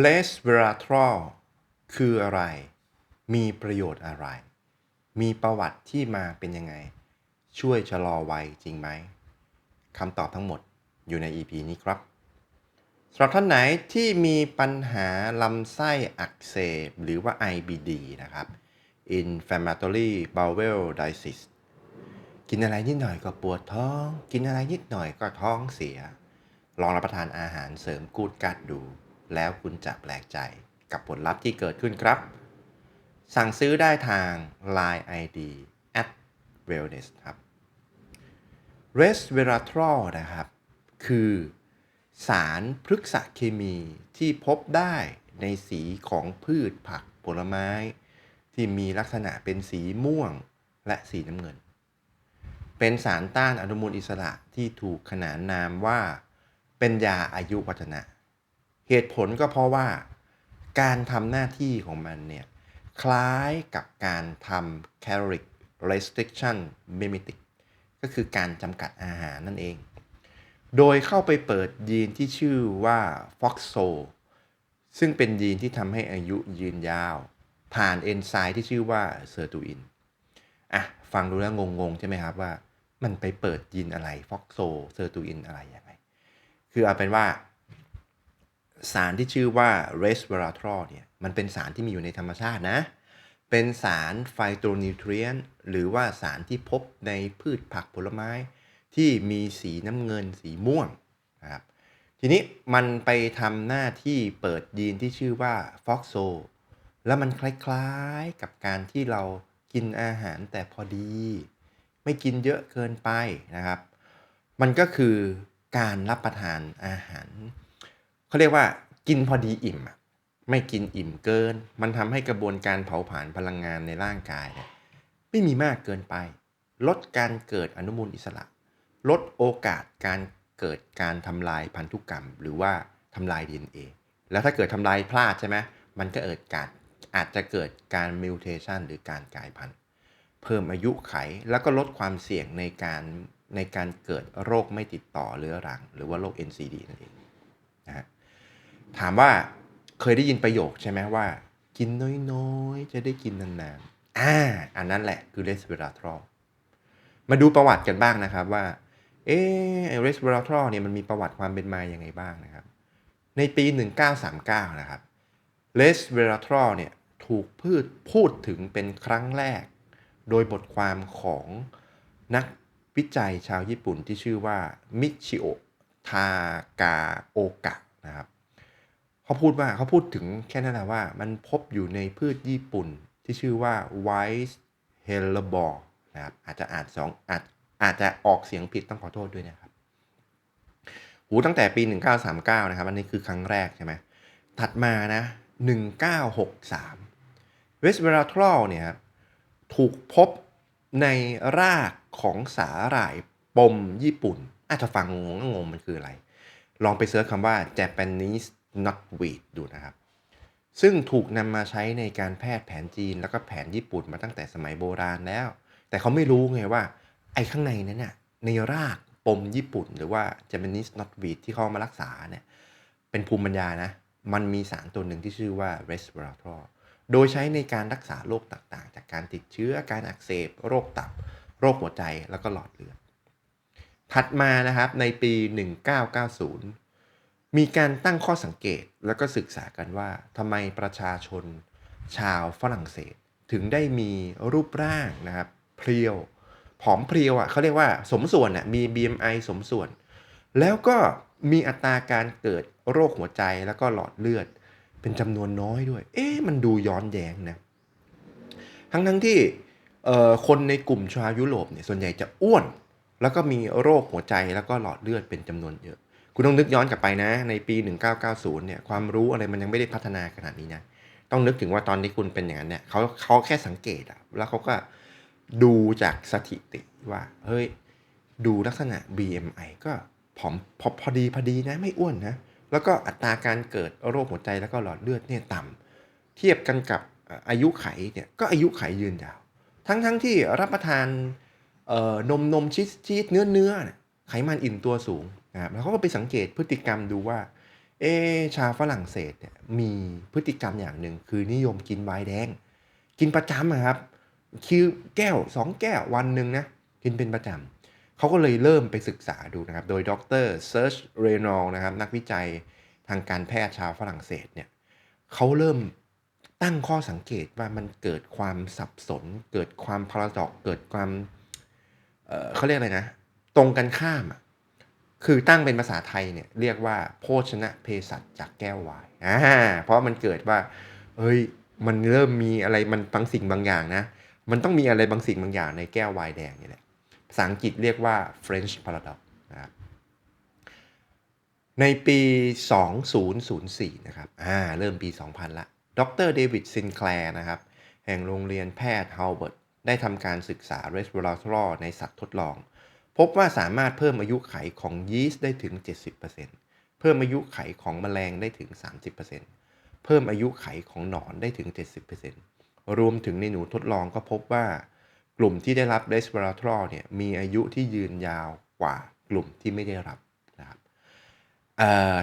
เลสเวราทรอลคืออะไร มีประโยชน์อะไร มีประวัติที่มาเป็นยังไง ช่วยชะลอวัยจริงไหม คำตอบทั้งหมดอยู่ใน EP นี้ครับสำหรับท่านไหนที่มีปัญหาลำไส้อักเสบ หรือว่า IBD นะครับ Inflammatory Bowel Disease กินอะไรนิดหน่อยก็ปวดท้อง กินอะไรนิดหน่อยก็ท้องเสีย ลองรับประทานอาหารเสริมกูดกัดดู แล้วคุณจะแปลกใจกับผลลัพธ์ที่เกิดขึ้นครับ สั่งซื้อได้ทาง Line ID at wellness ครับ resveratrol นะครับ คือสารพฤกษเคมีที่พบได้ในสีของพืชผักผลไม้ ที่มีลักษณะเป็นสีม่วงและสีน้ำเงิน เป็นสารต้านอนุมูลอิสระที่ถูกขนานนามว่า เป็นยาอายุวัฒนะ เหตุผลก็เพราะว่าการทำหน้าที่ของมันเนี่ยคล้ายกับการทำ caloric restriction mimetic ก็คือการจำกัดอาหารนั่นเอง โดยเข้าไปเปิดยีนที่ชื่อว่า FOXO ซึ่งเป็นยีนที่ทำให้อายุยืนยาว ผ่านเอนไซม์ที่ชื่อว่าเซอร์ตูอินอะฟังดูแล้วงงๆ ใช่ไหมครับว่า มันไปเปิดยีนอะไร FOXO เซอร์ตูอินอะไรยังไง คือเอาเป็นว่า สารที่ชื่อว่า resveratrol เนี่ยมันเป็นสารที่มีอยู่ในธรรมชาตินะ เป็นสารไฟโตนิวทรียนหรือว่าสารที่พบในพืชผักผลไม้ ที่มีสีน้ำเงินสีม่วงนะครับทีนี้มันไปทำหน้าที่เปิดยีนที่ชื่อว่า FOXO แล้วมันคล้ายๆกับการที่เรากินอาหารแต่พอดี ไม่กินเยอะเกินไปนะครับ มันก็คือการรับประทานอาหาร เขาเรียกว่ากินพอดีอิ่มไม่กินอิ่มเกิน มันทำให้กระบวนการเผาผลาญพลังงานในร่างกายเนี่ยไม่มีมากเกินไป ลดการเกิดอนุมูลอิสระ ลดโอกาสการเกิดการทำลายพันธุกรรม หรือว่าทำลาย DNA แล้วถ้าเกิดทำลายพลาดใช่ไหมมันก็เกิดการอาจจะเกิดการมิวเทชันหรือการกลายพันธุ์เพิ่มอายุไขแล้วก็ลดความเสี่ยงในการในการเกิดโรคไม่ติดต่อเรื้อรัง หรือว่าโรค NCD นั่นเองามว่าเคยได้ยินประโยคใช่ไหมว่า กินน้อยๆ จะได้กินนานๆอ่าอันนั้นแหละคือ resveratrol มาดูประวัติกันบ้างนะครับว่า เออ resveratrol เนี่ยมันมีประวัติความเป็นมาอย่างไงบ้างนะครับ ในปี 1939 นะครับ resveratrol เนี่ยถูกพืชพูดถึงเป็นครั้งแรก โดยบทความของนักวิจัยชาวญี่ปุ่นที่ชื่อว่ามิชิโอทากาโอกะนะครับ เขาพูดว่าเขาพูดถึงแค่นั้นแหละว่า มันพบอยู่ในพืชญี่ปุ่นที่ชื่อว่า White Hellebore นะครับอาจจะอ่านสองอาจอาจจะออกเสียงผิดต้องขอโทษด้วยนะครับหูตั้งแต่ปี 1939 นะครับ อันนี้คือครั้งแรกใช่ไหมถัดมานะ 1963 Resveratrol เนี่ยครับถูกพบในรากของสาหร่ายปมญี่ปุ่น อาจจะฟังงงงงมันคืออะไร ลองไปเสิร์ชคำว่า Japanese knotweed ดูนะครับ ซึ่งถูกนำมาใช้ในการแพทย์แผนจีนแล้วก็แผนญี่ปุ่นมาตั้งแต่สมัยโบราณแล้ว แต่เขาไม่รู้ไงว่า ไอ้ข้างในนั้นน่ะในรากปมญี่ปุ่น หรือว่า Japanese knotweed ที่เขามารักษาเนี่ยเป็นภูมิปัญญานะ มันมีสารตัวหนึ่งที่ชื่อว่า resveratrol โดยใช้ในการรักษาโรคต่างๆ จากการติดเชื้อการอักเสบ โรคตับ โรคหัวใจแล้วก็หลอดเลือดถัดมานะครับในปี 1990 มีการตั้งข้อสังเกตแล้วก็ศึกษากันว่าทำไมประชาชนชาวฝรั่งเศส ถึงได้มีรูปร่างนะครับเพรียวผอมเพรียวอะเขาเรียกว่าสมส่วนอะมี BMI สมส่วน แล้วก็มีอัตราการเกิดโรคหัวใจแล้วก็หลอดเลือด เป็นจำนวนน้อยด้วย เอ๊ะมันดูย้อนแย้งนะทั้งทั้งที่คนในกลุ่มชาวยุโรปเนี่ยส่วนใหญ่จะอ้วน แล้วก็มีโรคหัวใจแล้วก็หลอดเลือดเป็นจำนวนเยอะ คุณต้องนึกย้อนกลับไปนะ ในปี 1990 เนี่ยความรู้อะไรมันยังไม่ได้พัฒนาขนาดนี้นะ ต้องนึกถึงว่าตอนที่คุณเป็นอย่างนั้นเนี่ยเขาเขาแค่สังเกตอะแล้วเขาก็ดูจากสถิติว่า เฮ้ย ดูลักษณะ BMI ก็ผอมพอพอดีพอดีนะไม่อ้วนนะ แล้วก็อัตราการเกิดโรคหัวใจแล้วก็หลอดเลือดเนี่ยต่ำเทียบกันกับอายุไขเนี่ยก็อายุไขยืนยาว ทั้งทั้งที่รับประทานนมนมชีสชีสเนื้อเนื้อไขมันอิ่มตัวสูง นะครับแล้วเขาก็ไปสังเกตพฤติกรรมดูว่า เอชาวฝรั่งเศสเนี่ยมีพฤติกรรมอย่างหนึ่งคือนิยมกินไวน์แดง กินประจำอะครับคือแก้วสองแก้ววันหนึ่งนะกินเป็นประจำเขาก็เลยเริ่มไปศึกษาดูนะครับ โดยดรเซิร์ชเรนอลนะครับนักวิจัยทางการแพทย์ชาวฝรั่งเศสเนี่ยเขาเริ่มตั้งข้อสังเกตว่ามันเกิดความสับสน เกิดความพาราดอกเกิดความเเขาเรียกอะไรนะ ตรงกันข้ามอะ คือตั้งเป็นภาษาไทยเนี่ยเรียกว่าโภชนะเภสัชจากแก้ววายอ่าเพราะมันเกิดว่าเฮ้ยมันเริ่มมีอะไรมันบางสิ่งบางอย่างนะ มันต้องมีอะไรบางสิ่งบางอย่างในแก้ววายแดงนี่แหละภาษาอังกฤษเรียกว่า French paradox นะครับในปี 2004 นะครับ อ่า เริ่มปี 2000 ละ ดรเดวิดซินแคลร์นะครับ แห่งโรงเรียนแพทย์ฮาร์วาร์ด ได้ทำการศึกษา resveratrol ในสัตว์ทดลอง พบว่าสามารถเพิ่มอายุไขของยีสต์ได้ถึง 70%เพิ่มอายุไขของแมลงได้ถึง 30%เพิ่มอายุไขของหนอนได้ถึง 70%รวมถึงในหนูทดลองก็พบว่ากลุ่มที่ได้รับ resveratrol เนี่ยมีอายุที่ยืนยาวกว่ากลุ่มที่ไม่ได้รับนะครับ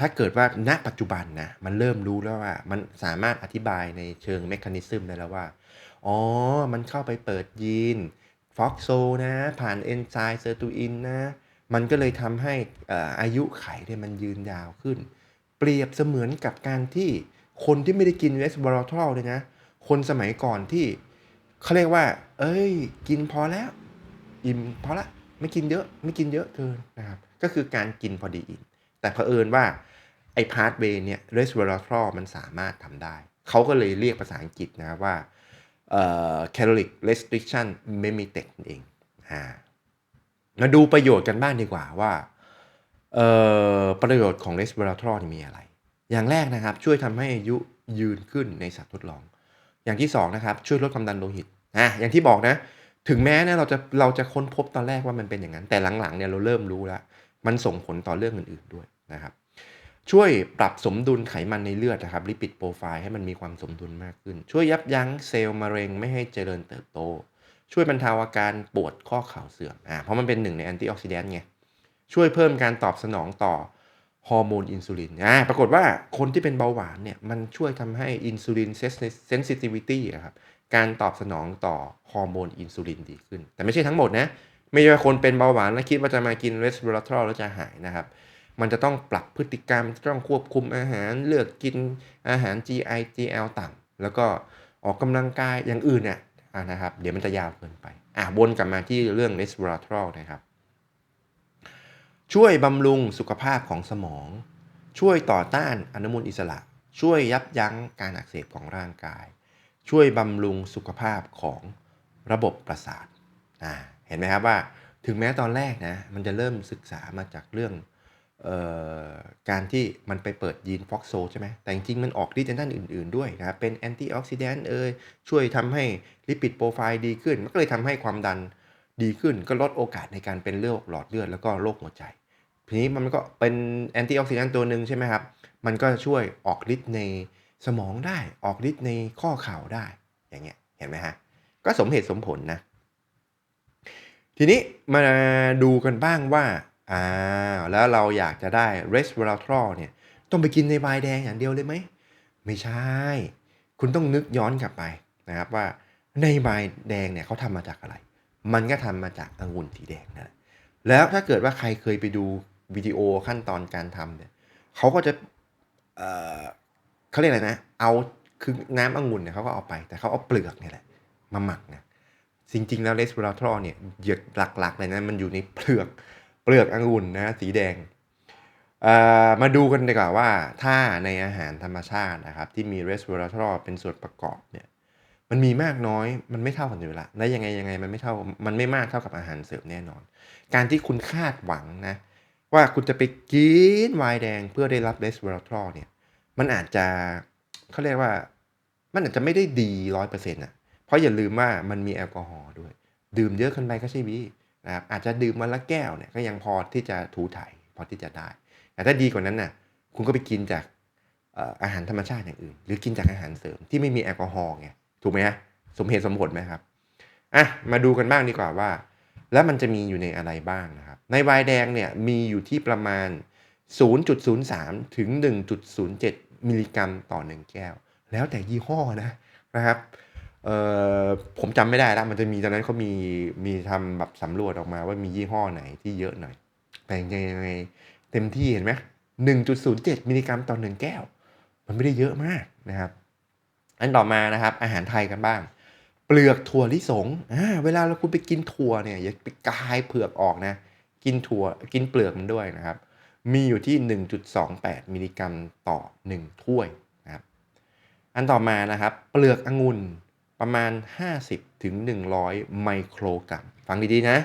ถ้าเกิดว่าณปัจจุบันนะมันเริ่มรู้แล้วว่ามันสามารถอธิบายในเชิงเมคานิซึมได้แล้วว่า อ๋อ มันเข้าไปเปิดยีน ฟอกโซนะผ่านเอนไซม์เซอร์ตูอินนะมันก็เลยทำให้อายุไขเนี่ยมันยืนยาวขึ้น เปรียบเสมือนกับการที่คนที่ไม่ได้กินเวสบอร์ทอลเลยนะ คนสมัยก่อนที่เขาเรียกว่า เอ้ย กินพอแล้ว อิ่มพอละไม่กินเยอะ ไม่กินเยอะเกินนะครับ ก็คือการกินพอดีอิ่มแต่เผอิญว่า ไอ้พาร์ทเวย์เนี่ยเรสเวอร์ทรอมันสามารถทำได้ เขาก็เลยเรียกภาษาอังกฤษนะว่า เอ่อ caloric restriction mimetic เองมาดูประโยชน์กันบ้างดีกว่าว่าประโยชน์ของ resveratrol มีอะไร อย่างแรกนะครับช่วยทำให้อายุยืนขึ้นในสัตว์ทดลอง อย่างที่2นะครับช่วยลดความดันโลหิตอะอย่างที่บอกนะ ถึงแม้นะเราจะเราจะค้นพบตอนแรกว่ามันเป็นอย่างนั้น แต่หลังๆเนี่ยเราเริ่มรู้แล้ว มันส่งผลต่อเรื่องอื่นๆด้วยนะครับ ช่วยปรับสมดุลไขมันในเลือดนะครับลิปิดโปรไฟล์ให้มันมีความสมดุลมากขึ้น ช่วยยับยั้งเซลล์มะเร็งไม่ให้เจริญเติบโต ช่วยบรรเทาอาการปวดข้อเข่าเสื่อมอ่าเพราะมันเป็นหนึ่งในแอนตี้ออกซิแดนต์ไงช่วยเพิ่มการตอบสนองต่อฮอร์โมนอินซูลินอ่าปรากฏว่าคนที่เป็นเบาหวานเนี่ยมันช่วยทำให้อินซูลินเซนซิทิวิตี้ครับการตอบสนองต่อฮอร์โมนอินซูลินดีขึ้น แต่ไม่ใช่ทั้งหมดนะไม่ใช่คนเป็นเบาหวานแล้วคิดว่าจะมากินเรสเวอร์ทรอลแล้วจะหายนะครับ มันจะต้องปรับพฤติกรรมต้องควบคุมอาหารเลือกกินอาหาร GI GL ต่ำแล้วก็ออกกำลังกายอย่างอื่นเนี่ยนะครับ เดี๋ยวมันจะยาวเกินไปอะวนกลับมาที่เรื่องเรสเวอร์ทรอลนะครับ ช่วยบำรุงสุขภาพของสมอง ช่วยต่อต้านอนุมูลอิสระ ช่วยยับยั้งการอักเสบของร่างกาย ช่วยบำรุงสุขภาพของระบบประสาทอ่าเห็นไหมครับว่าถึงแม้ตอนแรกนะมันจะเริ่มศึกษามาจากเรื่อง การที่มันไปเปิดยีนฟอกโซใช่ไหมแต่จริงๆมันออกฤทธิ์ในด้านอื่น ๆ ด้วยนะเป็นแอนตี้ออกซิแดนต์เอ่ยช่วยทำให้ลิปิดโปรไฟล์ดีขึ้น มันก็เลยทำให้ความดันดีขึ้น ก็ลดโอกาสในการเป็นโรคหลอดเลือดแล้วก็โรคหัวใจ ทีนี้มันก็เป็นแอนตี้ออกซิแดนต์ตัวหนึ่งใช่ไหมครับ มันก็ช่วยออกฤทธิ์ในสมองได้ออกฤทธิ์ในข้อเข่าได้อย่างเงี้ยเห็นไหมฮะก็สมเหตุสมผลนะทีนี้มาดูกันบ้างว่า อ่าแล้วเราอยากจะได้ resveratrol เนี่ยต้องไปกินในไวน์แดงอย่างเดียวเลยไหม ไม่ใช่ คุณต้องนึกย้อนกลับไปนะครับว่าในไวน์แดงเนี่ยเขาทำมาจากอะไร มันก็ทำมาจากองุ่นสีแดงนะแล้วถ้าเกิดว่าใครเคยไปดูวิดีโอขั้นตอนการทำเนี่ยเขาก็จะเออเขาเรียกอะไรนะ เอาคือน้ำองุ่นเนี่ยเขาก็เอาไป แต่เขาเอาเปลือกเนี่ยแหละมาหมักนะจริงๆแล้วเลสเวอร์ทรอเนี่ยเหยือกหลักๆเลยนะมันอยู่ในเปลือก เปลือกองุ่นนะสีแดงมาดูกันดีกว่าว่าถ้าในอาหารธรรมชาตินะครับที่มีเรสเวอร์ทรอเป็นส่วนประกอบเนี่ยมันมีมากน้อยมันไม่เท่ากันอยู่ละและยังไงยังไงมันไม่เท่ามันไม่มากเท่ากับอาหารเสริมแน่นอน การที่คุณคาดหวังนะว่าคุณจะไปกินไวน์แดงเพื่อได้รับเรสเวอร์ทรอเนี่ยมันอาจจะเขาเรียกว่ามันอาจจะไม่ได้ดีร้อยเปอร์เซ็นต์อะเพราะอย่าลืมว่ามันมีแอลกอฮอล์ด้วย ดื่มเยอะขึ้นไปก็ใช่บี นะครับอาจจะดื่มวันละแก้วเนี่ยก็ยังพอที่จะถูถ่ายพอที่จะได้ แต่ถ้าดีกว่านั้นน่ะคุณก็ไปกินจากอาหารธรรมชาติอย่างอื่น หรือกินจากอาหารเสริมที่ไม่มีแอลกอฮอล์ไงถูกไหมฮะสมเหตุสมผลไหมครับอะมาดูกันบ้างดีกว่าว่า แล้วมันจะมีอยู่ในอะไรบ้างนะครับในวน์แดงเนี่ยมีอยู่ที่ประมาณ 0.03 ถึง 1.07 มิลลิกรัมต่อ 1 แก้ว แล้วแต่ยี่ห้อนะนะครับ เอ่อผมจำไม่ได้แล้วมันจะมีตอนนั้นเขามีมีทำแบบสำรวจออกมาว่ามียี่ห้อไหนที่เยอะหน่อย แต่ยังไงเต็มที่เห็นไหม1.07มิลลิกรัมต่อ1แก้ว มันไม่ได้เยอะมากนะครับ อันต่อมานะครับ อาหารไทยกันบ้าง เปลือกถั่วลิสงอ่าเวลาเราคุณไปกินถั่วเนี่ยอย่าไปกายเผือกออกนะ กินถั่วกินเปลือกมันด้วยนะครับ มีอยู่ที่ 1.28 มิลลิกรัมต่อ 1 ถ้วยนะครับ อันต่อมานะครับ เปลือกองุ่น ประมาณ 50ถึง100 ไมโครกรัม ฟังดีๆนะ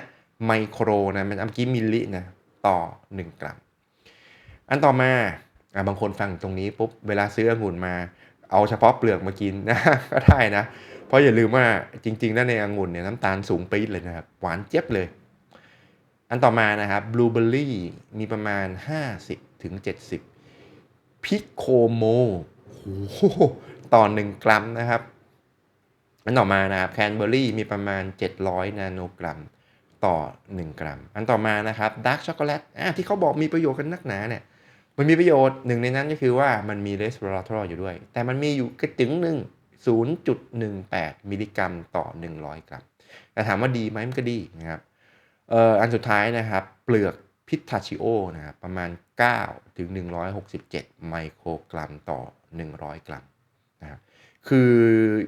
ไมโครนะมันเมื่อกี้มิลลินะต่อ 1 กรัม อันต่อมาอะบางคนฟังตรงนี้ปุ๊บเวลาซื้อองุ่นมา เอาเฉพาะเปลือกมากินนะก็ได้นะ เพราะอย่าลืมว่าจริงๆแล้วในองุ่นเนี่ยน้ำตาลสูงปี๊ดเลยนะครับ หวานเจี๊ยบเลย อันต่อมานะครับบลูเบอร์รี่มีประมาณ 50ถึง70 พิโคโมโอ้โหต่อ 1 กรัมนะครับ อันต่อมานะครับแคนเบอร์รี่มีประมาณ 700 นาโนกรัมต่อ 1 กรัม อันต่อมานะครับดาร์กช็อกโกแลตที่เขาบอกมีประโยชน์กันนักหนาเนี่ยมันมีประโยชน์หนึ่งในนั้นก็คือว่ามันมีเรสเวอร์ทอลอยู่ด้วย แต่มันมีอยู่กระตึงหนึ่ง0.18 มิลลิกรัมต่อ 100 กรัม แต่ถามว่าดีไหมมันก็ดีนะครับเอ่ออันสุดท้ายนะครับ เปลือกพิทาชิโอนะครับประมาณ9ถึง167 ไมโครกรัมต่อ 100 กรัม คือ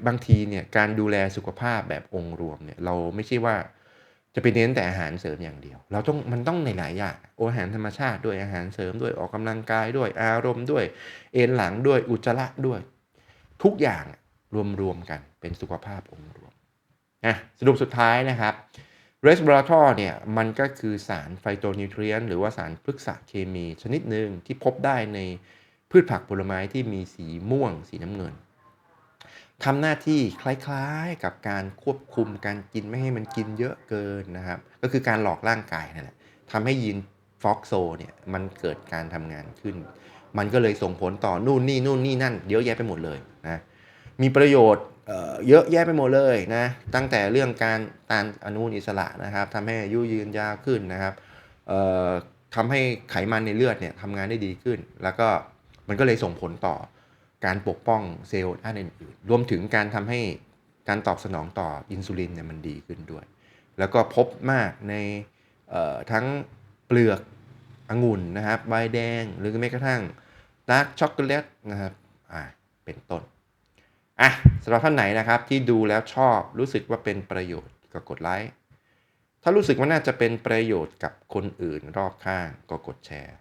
บางทีเนี่ยการดูแลสุขภาพแบบองค์รวมเนี่ยเราไม่ใช่ว่าจะไปเน้นแต่อาหารเสริมอย่างเดียว เราต้องมันต้องในหลายอย่างอาหารธรรมชาติด้วยอาหารเสริมด้วยออกกำลังกายด้วยอารมณ์ด้วยเอ็นหลังด้วยอุจจาระด้วย ทุกอย่างรวมๆกันเป็นสุขภาพองค์รวมอะสรุปสุดท้ายนะครับเรสเบราทอเนี่ยมันก็คือสารไฟโตนิวเทรียนหรือว่าสารพฤกษเคมีชนิดหนึ่งที่พบได้ในพืชผักผลไม้ที่มีสีม่วงสีน้ำเงิน ทำหน้าที่คล้ายๆกับการควบคุมการกินไม่ให้มันกินเยอะเกินนะครับ ก็คือการหลอกร่างกายนั่นแหละทำให้ยีนฟอกโซเนี่ยมันเกิดการทำงานขึ้น มันก็เลยส่งผลต่อนู่นนี่นู่นนี่นั่นเยอะแยะไปหมดเลยนะมีประโยชน์เยอะแยะไปหมดเลยนะตั้งแต่เรื่องการตานอนุมูลอิสระนะครับทำให้อายุยืนยาวขึ้นนะครับทำให้ไขมันในเลือดเนี่ยทำงานได้ดีขึ้น แล้วก็มันก็เลยส่งผลต่อ การปกป้องเซลล์ด้านอื่นๆ รวมถึงการทำให้การตอบสนองต่ออินซูลินเนี่ยมันดีขึ้นด้วย แล้วก็พบมากในทั้งเปลือกองุ่นนะครับใบแดงหรือแม้กระทั่งดาร์กช็อกโกแลตนะครับอ่าเป็นต้นอะสำหรับท่านไหนนะครับที่ดูแล้วชอบรู้สึกว่าเป็นประโยชน์ก็กดไลค์ถ้ารู้สึกว่าน่าจะเป็นประโยชน์กับคนอื่นรอบข้างก็กดแชร์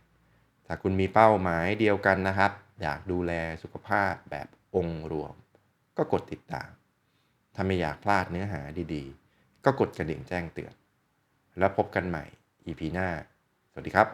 ถ้าคุณมีเป้าหมายเดียวกันนะครับ อยากดูแลสุขภาพแบบองค์รวม ก็กดติดตาม ถ้าไม่อยากพลาดเนื้อหาดีๆ ก็กดกระดิ่งแจ้งเตือน แล้วพบกันใหม่ EP หน้า สวัสดีครับ